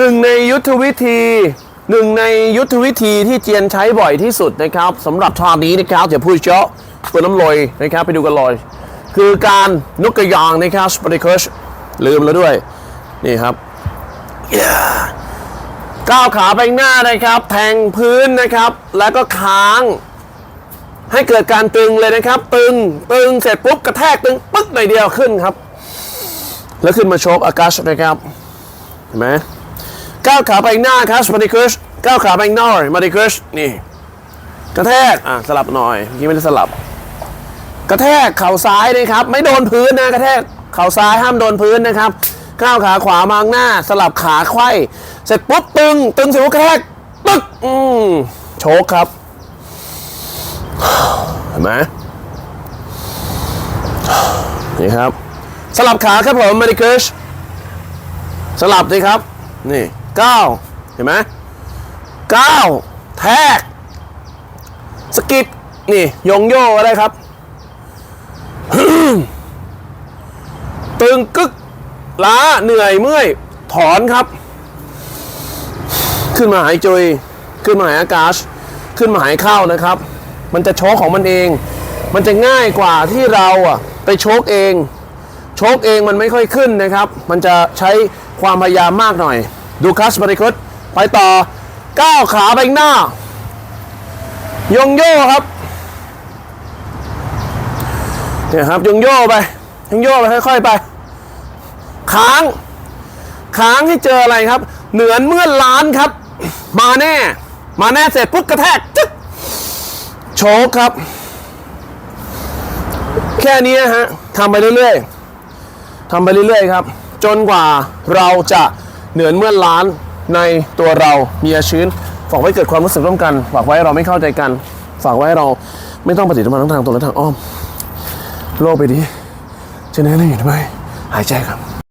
หนึ่งในยุทธวิธีหนึ่งในยุทธวิธีที่เจียนใช้บ่อยที่สุดนะครับสำหรับชาตินี้นะครับอย่าพูดเจาะตัวน้ำลอยนะครับไปดูกันเลยคือการนุกกระยางนะครับสปริคัชลืมแล้วด้วย นี่ครับก้าวขาไปหน้านะครับ แทงพื้นนะครับ แล้วก็ค้าง ให้เกิดการตึงเลยนะครับ ตึงตึงเสร็จปุ๊บกระแทกตึงปึ๊กหน่อยเดียวขึ้นครับ แล้วขึ้นมาโชกอากาศนะครับเห็นไหม ก้าวขาไปหน้าครับมาดิคุชก้าวขาไปหน้ามาดิคุชนี่ กระแทกอะสลับหน่อยเมื่อกี้ไม่ได้สลับ กระแทกเข่าซ้ายนะครับ ไม่โดนพื้นนะกระแทกเข่าซ้ายห้ามโดนพื้นนะครับก้าวขาขวามางหน้า สลับขาไขว้เสร็จปุ๊บตึง ตึงเสร็จกระแทกปึ๊กอืมโชกครับเห็นไหมนี่ครับ สลับขาครับผมมาดิคุชสลับสิครับ นี่ เก้าเห็นไหมเก้าแทก สกิดนี่ยงโย่อะไรครับ ตึงกึกล้าเหนื่อยเมื่อย ถอนครับ ขึ้นมาหายจุยขึ้นมาหายอากาศ ขึ้นมาหายเข้านะครับ มันจะโชกของมันเอง มันจะง่ายกว่าที่เราอะไปโชกเอง โชกเองมันไม่ค่อยขึ้นนะครับ มันจะใช้ความพยายามมากหน่อย ดูคัสบริคุตไปต่อก้าวขาไปหน้า ยงโย่ครับเนี่ยครับยงโย่ไปยงโย่ไปค่อยๆไป ค้าง ค้างให้เจออะไรครับ เหนือนเมื่อล้านครับ มาแน่ มาแน่เสร็จปุ๊บกระแทกจึ๊กโชกครับ แค่นี้ฮะทำไปเรื่อยๆทำไปเรื่อยๆครับ จนกว่าเราจะ เหนือนเมื่อล้านในตัวเรามีอาชื้นฝากไว้เกิดความรู้สึกร่วมกันฝากไว้เราไม่เข้าใจกัน ฝากไว้เราไม่ต้องปฏิบัติทั้งทางตรงและทางอ้อม โลกไปดีจะแน่นอยู่ทำไมหายใจครับ